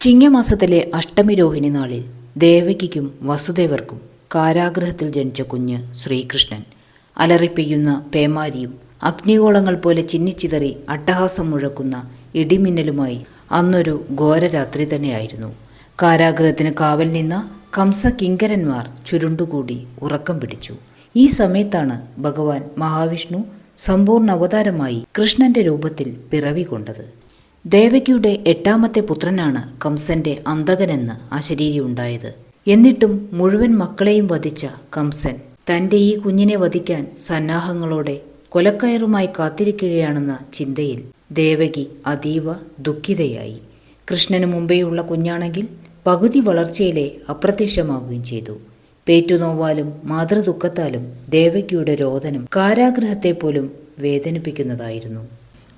ചിങ്ങമാസത്തിലെ അഷ്ടമി രോഹിണി നാളിൽ ദേവകിക്കും വസുദേവർക്കും കാരാഗ്രഹത്തിൽ ജനിച്ച കുഞ്ഞ് ശ്രീകൃഷ്ണൻ. അലറിപ്പെയ്യുന്ന പേമാരിയും അഗ്നിഗോളങ്ങൾ പോലെ ചിന്നിച്ചിതറി അട്ടഹാസം മുഴക്കുന്ന ഇടിമിന്നലുമായി അന്നൊരു ഘോരരാത്രി തന്നെയായിരുന്നു. കാരാഗ്രഹത്തിന് കാവൽ നിന്ന കംസ കിങ്കരന്മാർ ചുരുണ്ടുകൂടി ഉറക്കം പിടിച്ചു. ഈ സമയത്താണ് ഭഗവാൻ മഹാവിഷ്ണു സമ്പൂർണ അവതാരമായി കൃഷ്ണന്റെ രൂപത്തിൽ പിറവി കൊണ്ടത്. ദേവകിയുടെ എട്ടാമത്തെ പുത്രനാണ് കംസന്റെ അന്തകനെന്ന് അശരീരി ഉണ്ടായത് എന്നിട്ടും മുഴുവൻ മക്കളെയും വധിച്ച കംസൻ തന്റെ ഈ കുഞ്ഞിനെ വധിക്കാൻ സന്നാഹങ്ങളോടെ കൊലക്കയറുമായി കാത്തിരിക്കുകയാണെന്ന ചിന്തയിൽ ദേവകി അതീവ ദുഃഖിതയായി. കൃഷ്ണന് മുമ്പേയുള്ള കുഞ്ഞാണെങ്കിൽ പകുതി വളർച്ചയിലെ അപ്രത്യക്ഷമാവുകയും ചെയ്തു. പേറ്റുനോവാലും മാതൃദുഃഖത്താലും ദേവകിയുടെ രോദനം കാരാഗ്രഹത്തെ പോലും വേദനിപ്പിക്കുന്നതായിരുന്നു.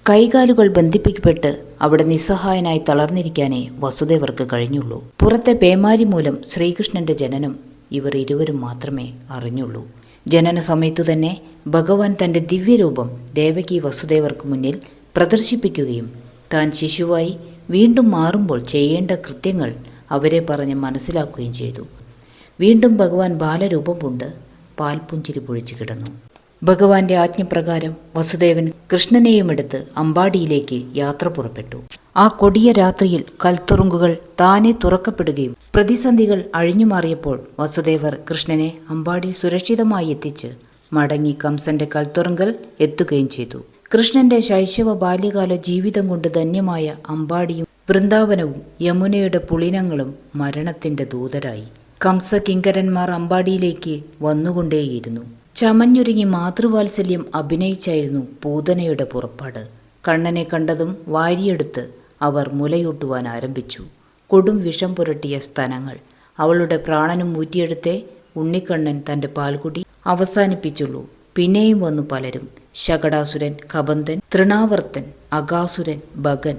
കൈകാലുകൾ ബന്ധിപ്പിക്കപ്പെട്ട് അവിടെ നിസ്സഹായനായി തളർന്നിരിക്കാനേ വസുദേവർക്ക് കഴിഞ്ഞുള്ളൂ. പുറത്തെ പേമാരി മൂലം ശ്രീകൃഷ്ണന്റെ ജനനം ഇവർ ഇരുവരും മാത്രമേ അറിഞ്ഞുള്ളൂ. ജനന സമയത്തു തന്നെ ഭഗവാൻ തന്റെ ദിവ്യരൂപം ദേവകി വസുദേവർക്ക് മുന്നിൽ പ്രദർശിപ്പിക്കുകയും താൻ ശിശുവായി വീണ്ടും മാറുമ്പോൾ ചെയ്യേണ്ട കൃത്യങ്ങൾ അവരെ പറഞ്ഞ് മനസ്സിലാക്കുകയും ചെയ്തു. വീണ്ടും ഭഗവാൻ ബാലരൂപം കൊണ്ട് പാൽപുഞ്ചിരി പൊഴിച്ചു കിടന്നു. ഭഗവാന്റെ ആജ്ഞപ്രകാരം വസുദേവൻ കൃഷ്ണനെയും എടുത്ത് അമ്പാടിയിലേക്ക് യാത്ര പുറപ്പെട്ടു. ആ കൊടിയ രാത്രിയിൽ കൽത്തുറുങ്കുകൾ താനെ തുറക്കപ്പെടുകയും പ്രതിസന്ധികൾ അഴിഞ്ഞുമാറിയപ്പോൾ വസുദേവർ കൃഷ്ണനെ അമ്പാടി സുരക്ഷിതമായി എത്തിച്ച് മടങ്ങി കംസന്റെ കൽത്തുറങ്കൽ എത്തുകയും ചെയ്തു. കൃഷ്ണന്റെ ശൈശവ ബാല്യകാല ജീവിതം കൊണ്ട് ധന്യമായ അമ്പാടിയും വൃന്ദാവനവും യമുനയുടെ പുളിനങ്ങളും മരണത്തിന്റെ ദൂതരായി. കംസ കിങ്കരന്മാർ അമ്പാടിയിലേക്ക് വന്നുകൊണ്ടേയിരുന്നു. ചമഞ്ഞൊരുങ്ങി മാതൃവാത്സല്യം അഭിനയിച്ചായിരുന്നു പൂതനയുടെ പുറപ്പാട്. കണ്ണനെ കണ്ടതും വാരിയെടുത്ത് അവർ മുലയൂട്ടുവാൻ ആരംഭിച്ചു. കൊടും വിഷം പുരട്ടിയ സ്ഥലങ്ങൾ അവളുടെ പ്രാണനും ഊറ്റിയെടുത്തേ ഉണ്ണിക്കണ്ണൻ തന്റെ പാൽകുടി അവസാനിപ്പിച്ചുള്ളൂ. പിന്നെയും വന്നു പലരും. ശകടാസുരൻ കബന്ധൻ തൃണാവർത്തൻ അകാസുരൻ ഭഗൻ.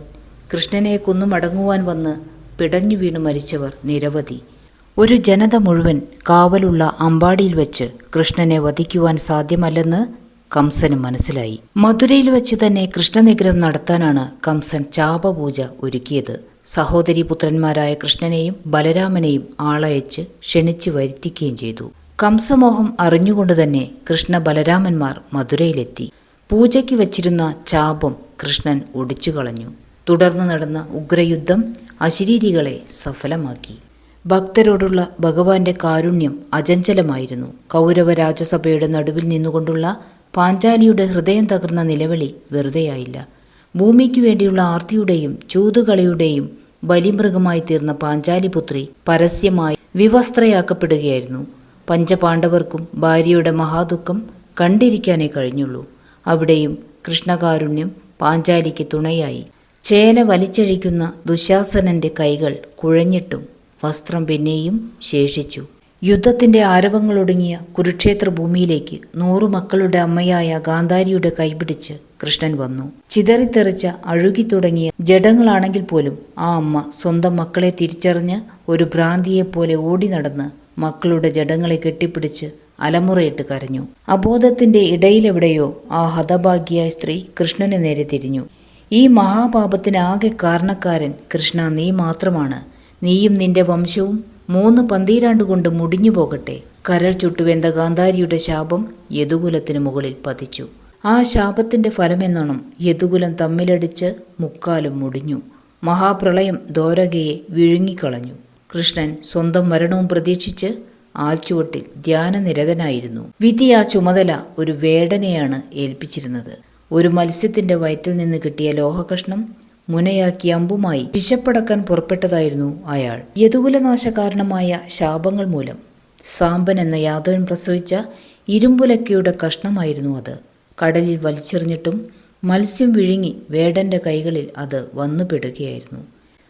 കൃഷ്ണനെ കൊന്നുമടങ്ങുവാൻ വന്ന് പിടഞ്ഞു വീണു മരിച്ചവർ നിരവധി. ഒരു ജനത മുഴുവൻ കാവലുള്ള അമ്പാടിയിൽ വെച്ച് കൃഷ്ണനെ വധിക്കുവാൻ സാധ്യമല്ലെന്ന് കംസന് മനസ്സിലായി. മധുരയിൽ വെച്ച് തന്നെ കൃഷ്ണനിഗ്രഹം നടത്താനാണ് കംസൻ ചാപപൂജ ഒരുക്കിയത്. സഹോദരി പുത്രന്മാരായ കൃഷ്ണനെയും ബലരാമനെയും ആളയച്ച് ക്ഷണിച്ചു വരുത്തിക്കുകയും ചെയ്തു. കംസമോഹം അറിഞ്ഞുകൊണ്ട് തന്നെ കൃഷ്ണ ബലരാമന്മാർ മധുരയിലെത്തി. പൂജയ്ക്ക് വച്ചിരുന്ന ചാപം കൃഷ്ണൻ ഒടിച്ചു കളഞ്ഞു തുടർന്ന് നടന്ന ഉഗ്രയുദ്ധം അശരീരികളെ സഫലമാക്കി. ഭക്തരോടുള്ള ഭഗവാന്റെ കാരുണ്യം അചഞ്ചലമായിരുന്നു. കൗരവ രാജസഭയുടെ നടുവിൽ നിന്നുകൊണ്ടുള്ള പാഞ്ചാലിയുടെ ഹൃദയം തകർന്ന നിലവിളി വെറുതെയായില്ല. ഭൂമിക്കു വേണ്ടിയുള്ള ആർത്തിയുടെയും ചൂതുകളിയുടെയും ബലിമൃഗമായി തീർന്ന പാഞ്ചാലിപുത്രി പരസ്യമായി വിവസ്ത്രയാക്കപ്പെടുകയായിരുന്നു. പഞ്ചപാണ്ഡവർക്കും ഭാര്യയുടെ മഹാദുഃഖം കണ്ടിരിക്കാനേ കഴിഞ്ഞുള്ളൂ. അവിടെയും കൃഷ്ണകാരുണ്യം പാഞ്ചാലിക്ക് തുണയായി. ചേല വലിച്ചഴിക്കുന്ന ദുശാസനന്റെ കൈകൾ കുഴഞ്ഞിട്ടും വസ്ത്രം പിന്നെയും ശേഷിച്ചു. യുദ്ധത്തിന്റെ ആരവങ്ങളൊടുങ്ങിയ കുരുക്ഷേത്ര ഭൂമിയിലേക്ക് നൂറു മക്കളുടെ അമ്മയായ ഗാന്ധാരിയുടെ കൈപിടിച്ച് കൃഷ്ണൻ വന്നു. ചിതറിത്തെറിച്ച അഴുകി തുടങ്ങിയ ജഡങ്ങളാണെങ്കിൽ പോലും ആ അമ്മ സ്വന്തം മക്കളെ തിരിച്ചറിഞ്ഞ് ഒരു ഭ്രാന്തിയെപ്പോലെ ഓടി നടന്ന് മക്കളുടെ ജഡങ്ങളെ കെട്ടിപ്പിടിച്ച് അലമുറയിട്ട് കരഞ്ഞു. അബോധത്തിന്റെ ഇടയിലെവിടെയോ ആ ഹതഭാഗ്യായ സ്ത്രീ കൃഷ്ണന് നേരെ തിരിഞ്ഞു. ഈ മഹാപാപത്തിനാകെ കാരണക്കാരൻ കൃഷ്ണ നീ മാത്രമാണ്. നീയും നിന്റെ വംശവും മൂന്ന് പന്തീരാണ്ടുകൊണ്ട് മുടിഞ്ഞു പോകട്ടെ. കരൾ ചുട്ടുവെന്ത ഗാന്ധാരിയുടെ ശാപം യദുകുലത്തിന് മുകളിൽ പതിച്ചു. ആ ശാപത്തിന്റെ ഫലമെന്നോണം യദുകുലം തമ്മിലടിച്ച് മുക്കാലും മുടിഞ്ഞു. മഹാപ്രളയം ദ്വാരകയെ വിഴുങ്ങിക്കളഞ്ഞു. കൃഷ്ണൻ സ്വന്തം മരണവും പ്രതീക്ഷിച്ച് ആൽച്ചുവട്ടിൽ ധ്യാനനിരതനായിരുന്നു. വിധി ആ ചുമതല ഒരു വേടനെയാണ് ഏൽപ്പിച്ചിരുന്നത്. ഒരു മത്സ്യത്തിന്റെ വയറ്റിൽ നിന്ന് കിട്ടിയ ലോഹകഷ്ണം മുനയാക്കി അമ്പുമായി വിശപ്പടക്കാൻ പുറപ്പെട്ടതായിരുന്നു അയാൾ. യതുകുലനാശകാരണമായ ശാപങ്ങൾ മൂലം സാമ്പൻ എന്ന യാദവൻ പ്രസവിച്ച ഇരുമ്പുലക്കയുടെ കഷ്ണമായിരുന്നു അത്. കടലിൽ വലിച്ചെറിഞ്ഞിട്ടും മത്സ്യം വിഴുങ്ങി വേടന്റെ കൈകളിൽ അത് വന്നുപെടുകയായിരുന്നു.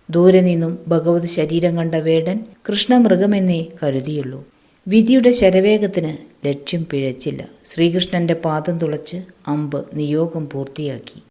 ദൂരെ നിന്നും ഭഗവത് ശരീരം കണ്ട വേടൻ കൃഷ്ണമൃഗമെന്നേ കരുതിയുള്ളൂ. വിധിയുടെ ശരവേഗത്തിന് ലക്ഷ്യം പിഴച്ചില്ല. ശ്രീകൃഷ്ണന്റെ പാദം തുളച്ച് അമ്പ് നിയോഗം പൂർത്തിയാക്കി.